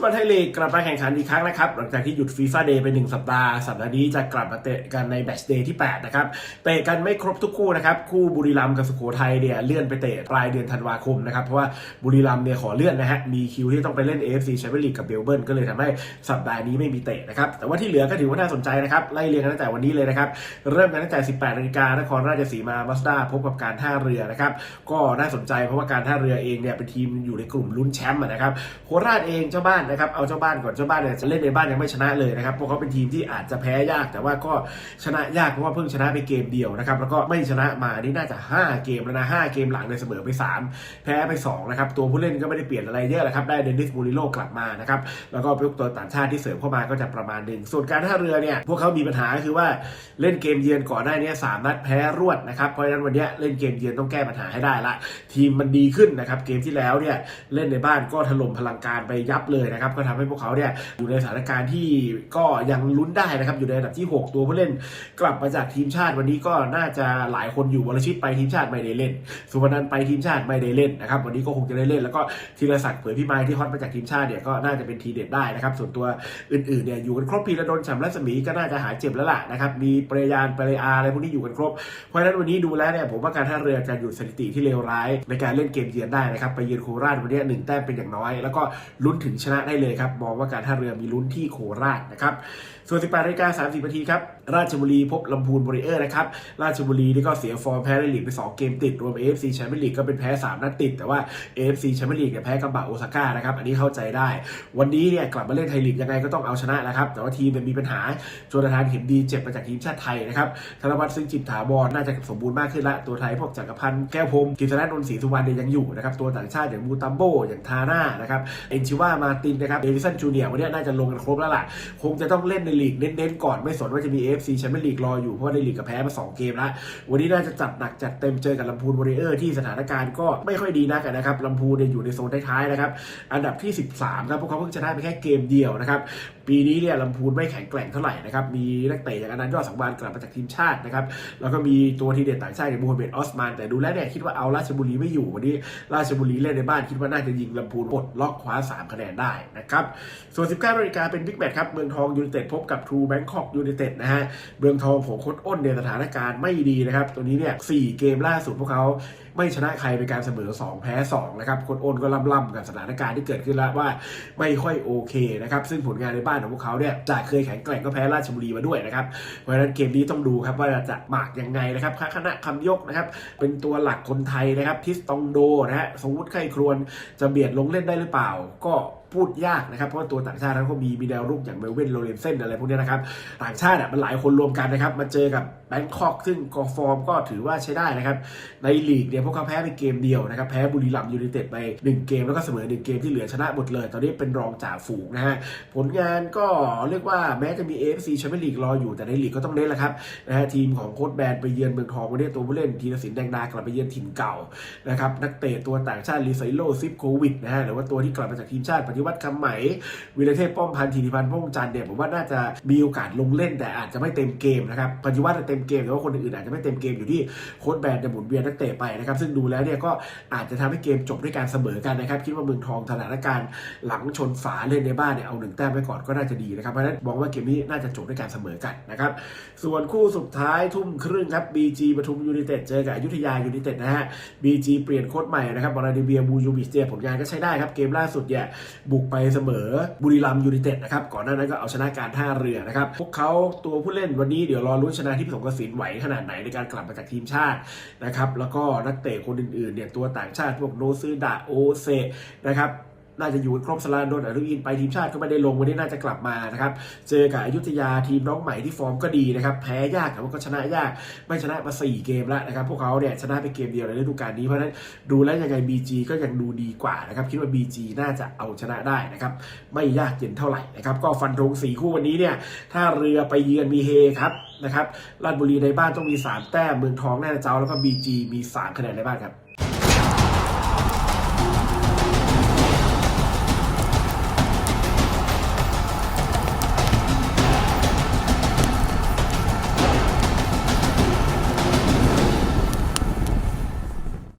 ตบอลไทยลีกกลับมาแข่งขันอีกครั้งนะครับ หลังจากที่หยุดฟีฟ่าเดย์ไปหนึ่งสัปดาห์ สัปดาห์นี้จะกลับมาเตะกันในแมตช์เดย์ที่ 8 นะครับ เตะกันไม่ครบทุกคู่นะครับ คู่บุรีรัมย์กับสุโขทัยเนี่ยเลื่อนไปเตะปลายเดือนธันวาคมนะครับ เพราะว่าบุรีรัมย์เนี่ยขอเลื่อนนะฮะ มีคิวที่ต้องไปเล่น AFC แชมเปี้ยนลีกกับเบลเบิร์นก็เลยทำให้สัปดาห์นี้ไม่มีเตะนะครับ แต่ว่าที่เหลือก็ถือว่าน่าสนใจนะครับ ไล่เรียงกันตั้งแต่วันนี้เลยนะครับ เริ่มกันตั้งแต่ 18นาฬิกานครราชสีมามาสด้าพบกับการท่าเรือนะครับ ก็น่าสนใจเพราะว่าการท่าเรือเองเนี่ยเป็นทีมอยู่ในกลุ่มลุ้นแชมป์นะครับ โคราชเองเจ้าบ้านนะครับเอาเจ้าบ้านก่อนเจ้าบ้านเนี่ยจะเล่นในบ้านยังไม่ชนะเลยนะครับพวกเขาเป็นทีมที่อาจจะแพ้ยาก แต่ว่าก็ชนะยากเพราะว่าเพิ่งชนะไปเกมเดียวนะครับแล้วก็ไม่ชนะมานี่น่าจะ 5 เกมแล้วนะ5เกมหลังในยเสมอไป 3 แพ้ไป2นะครับตัวผู้เล่นก็ไม่ได้เปลี่ยนอะไรเยอะแหละครับได้เดนิสมูริโลกลับมานะครับแล้วก็พวกตัวต่างชาติที่เสริมเข้ามาก็จะประมาณหนึ่งส่วนการท่าเรือเนี่ยพวกเขามีปัญหาคือว่าเล่นเกมเยือนก่อนหน้านี้สามนัดแพ้รวดนะครับเพราะฉะนั้นวันนี้เล่นเกมเยือนต้องแก้ปัญหาให้ได้ละ ทีมมันดีขึ้นนะครับเกมที่แล้วเนี่ยเล่นในบ้านก็ถล่มพลังการไปยับเลยนะครับก็ทำให้พวกเขาเนี่ยอยู่ในสถานการณ์ที่ก็ยังลุ้นได้นะครับอยู่ในอันดับที่ 6 ตัวผู้เล่น กลับมาจากทีมชาติวันนี้ก็น่าจะหลายคนอยู่วรชิตไปทีมชาติไม่ได้เล่น สุวรรณันไปทีมชาติไม่ได้เล่นนะครับวันนี้ก็คงจะได้เล่น แล้วก็ธีรศักดิ์เผยพิมายที่ฮอตมาจากทีมชาติเนี่ยก็น่าจะเป็นทีเด็ดได้นะครับส่วนตัวอื่นๆเนี่ยอยู่กันครบพีระดนฉำรัศมีก็น่าจะหายเจ็บแล้วล่ะนะครับมีปรยานปรยอาอะไรพวกนี้อยู่กันครบเพราะฉะนั้นวันนี้ดูแล้วเนี่ยผมว่าการท่าเรือจะหยุดสถิติที่เลวร้าย ในการเล่นเกมเยือนได้นะครับไปเยือนโคราชวันนี้หนึ่งแต้มเป็นอย่างน้อย แล้วก็ลุ้นถึงชนะได้เลยครับมองว่าการท่าเรือมีลุ้นที่โคราชนะครับส่วน 18นาฬิกา30นาทีครับ ราชบุรีพบลำพูนบริเออร์นะครับ ราชบุรีนี่ก็เสียฟอร์มแพ้ในลีกไป 2 เกมติด รวม AFC แชมเปี้ยนลีกก็เป็นแพ้ 3 นัดติด แต่ว่า AFC แชมเปี้ยนลีกเนี่ยแพ้กับบะโอซาก้านะครับ อันนี้เข้าใจได้ วันนี้เนี่ยกลับมาเล่นไทยลีกยังไงก็ต้องเอาชนะนะครับ แต่ว่าทีมเนี่ยมีปัญหาโจนาธานเข็มดีเจ็บมาจากทีมชาติไทยนะครับ ธนวัฒน์ซึ่งจิตถาวรน่าจะสมบูรณ์มากขึ้นละ ตัวไทยพวกจักรพันธ์แก้วพรมกิษณะนนท์ศรีสุวรรณเนี่ยยังอยู่นะครับ ตัวต่างชาติอย่างมูตัมโบอย่างทาน่านะครับเอ็นชิว่ามาตินนะครับเดวิสันจูเนียร์วันนี้น่าจะลงกันครบแล้วล่ะคงจะต้องเล่นในลีกเน้นๆก่อนไม่สนว่าจะมี AFC แชมเปี้ยนลีกรออยู่เพราะว่าในลีกก็แพ้มา2เกมแล้ววันนี้น่าจะจัดหนักจัดเต็มเจอกับลำพูนวอริเออร์ที่สถานการณ์ก็ไม่ค่อยดีนักนะครับลำพูนอยู่ในโซนท้ายๆนะครับอันดับที่ 13ครับพวกเขาเพิ่งชนะไปแค่เกมเดียวนะครับปีนี้เนี่ยลำพูนไม่แข็งแกร่งเท่าไหร่นะครับมีนักเตะอย่างอนันต์ยอดสังวานกลับมาจากทีมชาตินะครับแล้วก็มีตัวทีเด็ดต่างชาติอย่างมูฮัมเหม็ดออสมาน แต่ดูแล้วเนี่ยคิดว่าเอาราชบุรีไม่อยู่วันนี้ราชบุรีเล่นในบ้านคิดว่าน่าจะยิงลำพูนปลดล็อกคว้า 3 คะแนนได้นะครับส่วน 19นาฬิกาเป็นบิ๊กแมตช์ครับเมืองทองยูไนเต็ดพบกับทรูแบงคอกยูไนเต็ดนะฮะเมืองทองของโค้ชอ้นเนี่ยสถานการณ์ไม่ดีนะครับ ตัวนี้เนี่ยสเกมล่าสุดพวกเขาไม่ชนะใครเป็นการเสมอ 2 แพ้ 2 นะครับโค้ชอ้นก็ล่ำๆกับสถานการณ์ที่เกิดขึ้นแล้วว่าไม่ค่อยโอเคนะครับซึ่งผลงานในบ้านของพวกเขาเนี่ยจากเคยแข็งแกร่งก็แพ้ราชบุรีมาด้วยนะครับเพราะฉะนั้นเกมนี้ต้องดูครับว่าจะหมากยังไงนะครับคณะคำยกนะครับเป็นตัวหลักคนไทยนะครับทิสตองโดนะฮะสมวุฒิไข่ครวนจะเบียดลงเล่นได้หรือเปล่า ก็ พูดยากนะครับ เพราะว่าตัวต่างชาตินั้นก็มีมีแนวรุกอย่างเมลเวนโรเลนเซนอะไรพวกนี้นะครับ ต่างชาติอะมันหลายคนรวมกันนะครับ มาเจอกับแบงคอกซึ่งกอฟอร์มก็ถือว่าใช้ได้นะครับ ในลีกเนี่ยพวกเขาแพ้ไปเกมเดียวนะครับ แพ้บุรีรัมยูไนเต็ดไป 1 เกมแล้วก็เสมอ 1 เกมที่เหลือชนะหมดเลย ตอนนี้เป็นรองจ่าฝูงนะฮะ ผลงานก็เรียกว่าแม้จะมี AFC แชมเปี้ยนลีกรออยู่แต่ในลีกก็ต้องเล่นแหละครับนะฮะทีมของโค้ชแบนไปเยือนเมืองทองวันนี้ตัวผู้เล่นทีรศิลป์แดงดากลับไปเยือนถิ่นเก่านะครับนักเตะตัวต่างชาติลีไซโลซิปโควิดนะฮะหรือว่าตัวที่กลับมาจากทีมชาติปิวัติคำไหมวิรเทพป้อมพันธ์ธีริพันธ์พ่งจันเนี่ยผมว่าน่าจะมีโอกาสลงเล่นแต่อาจจะไม่เต็มเกมนะครับปัจจุบันเต็มเกมแต่ว่าคนอื่นอาจจะไม่เต็มเกมอยู่ที่โค้ชแบนจะหมุนเวียนนักเตะไปนะครับซึ่งดูแล้วเนี่ยก็อาจจะทำให้เกมจบด้วยการเสมอกันนะครับคิดว่าเมืองทองสถานการณ์หลังชนฝาเล่นในบ้านเนี่ยเอาหนึ่งแต้มไว้ก่อนก็น่าจะดีนะครับเพราะฉะนั้นมองว่าเกมนี้น่าจะจบด้วยการเสมอกันนะครับส่วนคู่สุดท้ายทุ่มครึ่งครับ BG ปทุมยูไนเต็ดเจอกับอยุธยายูไนเต็ดนะฮะ BG เปลี่ยนโค้ชใหม่นะครับบราดิเบียบูยูบิสเจียผลงานก็ใช้ได้ครับ เกมล่าสุดเนี่ยบุกไปเสมอบุรีรัมยูไนเต็ดนะครับก่อนหน้านั้นก็เอาชนะการท่าเรือนะครับพวกเขาตัวผู้เล่นวันนี้เดี๋ยวรอลุ้นชนะที่ผสมกสินไหวขนาดไหนในการกลับมาจากทีมชาตินะครับแล้วก็นักเตะคนอื่นๆเนี่ยตัวต่างชาติพวกโนซือดาโอเซนะครับ น่าจะอยู่ครบสลานโดนอนุอินไปทีมชาติก็ไม่ได้ลงวันนี้น่าจะกลับมานะครับเจอกับอยุธยาทีมน้องใหม่ที่ฟอร์มก็ดีนะครับแพ้ยากแต่ว่าก็ชนะยากไม่ชนะมา 4 เกมแล้วนะครับพวกเขาเนี่ยชนะไปเกมเดียวในฤดูกาลนี้เพราะฉะนั้นดูแล้วยังไง BG ก็ยังดูดีกว่านะครับคิดว่า BG น่าจะเอาชนะได้นะครับไม่ยากเย็นเท่าไหร่นะครับก็ฟันธงสี่คู่วันนี้เนี่ยถ้าเรือไปเยือนมีเฮครับนะครับราชบุรีในบ้านต้องมี 3 แต้มเมืองทองแน่าจะเจ้าแล้วก็ BG มี 3 คะแนนในบ้านครับ